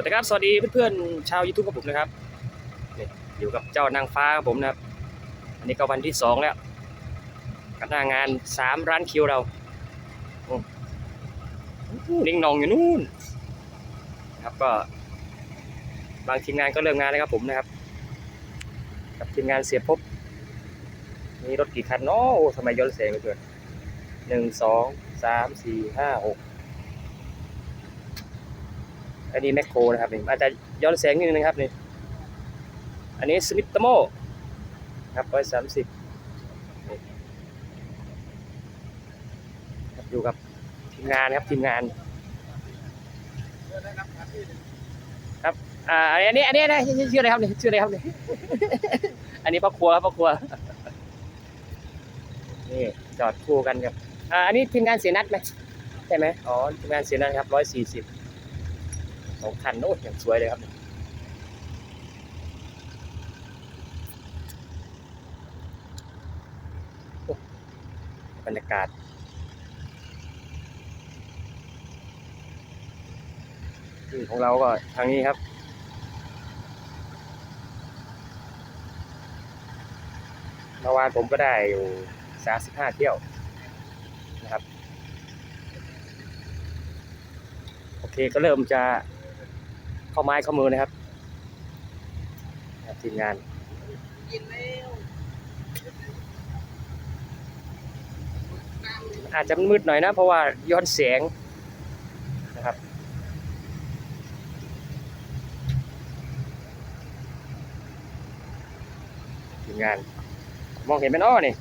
วัสดีครับ สวัสดีเพื่อนๆชาวยูทูบกับผมนะครับนี่อยู่กับเจ้านางฟ้าครับผมนะครับ อันนี้ก็วันที่สองแล้วกับหน้างานสามร้านคิวเรานิ่งนองอยู่นู่นครับก็ บางทีมงานก็เริ่มงานแล้วครับผมนะครับ กับทีมงานเสียพบ มีรถกี่คันเนาะทำไมย้อนแสงเหลือเกินหนึ่งสองสามสี่ห้าหก อันนี้แมคโครนะครับนี่อาจจะย้อนแสงนิดนึงนะครับนี่อันนี้สมิตโมครับร้อยสามสิบอยู่กับทีมงานครับทีมงานครับอ่าอันนี้อันนี้นะชื่ออะไรครับนี่ชื่ออะไรครับนี่อันนี้พ่อครัวครับพ่อครัวนี่จอดคู่กันครับอ่าอันนี้ทีมงานเสียนัดไหมใช่ไหมอ๋อทีมงานเสียนัดครับร้อยสี่สิบ สองคันโอ้ยอย่างสวยเลยครับบรรยากาศที่ของเราก็ทางนี้ครับเมื่อวานผมก็ได้อยู่สามสิบห้าเที่ยวนะครับ โอเคก็เริ่มจะ ข้าไม้เข้ามือนะครับนะครับทีมงานอาจจะมืดหน่อยนะ เพราะว่าย้อนแสงนะครับทีมงาน มองเห็นเป็นอ้อนี่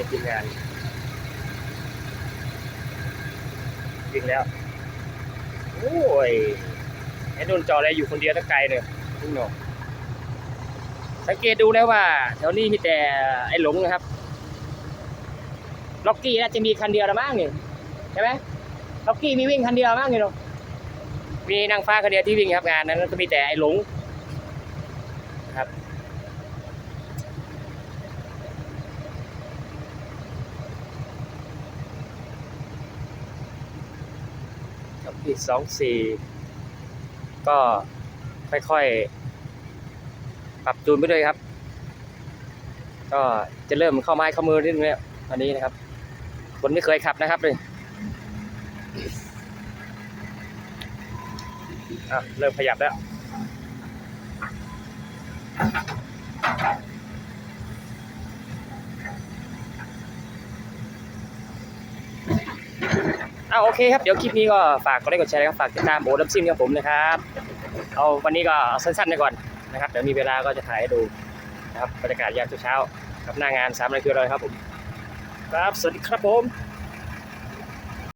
ในทีมงานยิงแล้ว โอ้ยไอ้นุ่นจออะไรอยู่คนเดียวตั้งไกลเลยนุ่นหนอกสังเกตดูแล้วว่าแถวนี้มีแต่ไอ้หลงนะครับ ล็อกกี้น่าจะมีคันเดียวละมั้งนี่ใช่ไหมล็อกกี้มีวิ่งคันเดียวมั้งนี่เนาะมีนางฟ้าคันเดียวที่วิ่งครับงานนั้นก็มีแต่ไอ้หลงนะครับ กับอีกสองสี่ก็ค่อยๆ ปรับจูนไปด้วยครับ ก็จะเริ่มเข้าไม้เข้ามือนิดนึงแล้วตอนนี้นะครับ คนไม่เคยขับนะครับเลยอะเริ่มขยับแล้ว อ่า โอเคครับ เดี๋ยวคลิปนี้ก็ฝากกดไลค์กดแชร์นะครับ ฝากติดตามโบดับซิ่งกับผมนะครับ เอาวันนี้ก็สั้นๆไปก่อนนะครับ เดี๋ยวมีเวลาก็จะถ่ายให้ดูนะครับบรรยากาศยามเช้าๆกับหน้างานสามนาทีเลยครับผม ครับ สวัสดีครับผม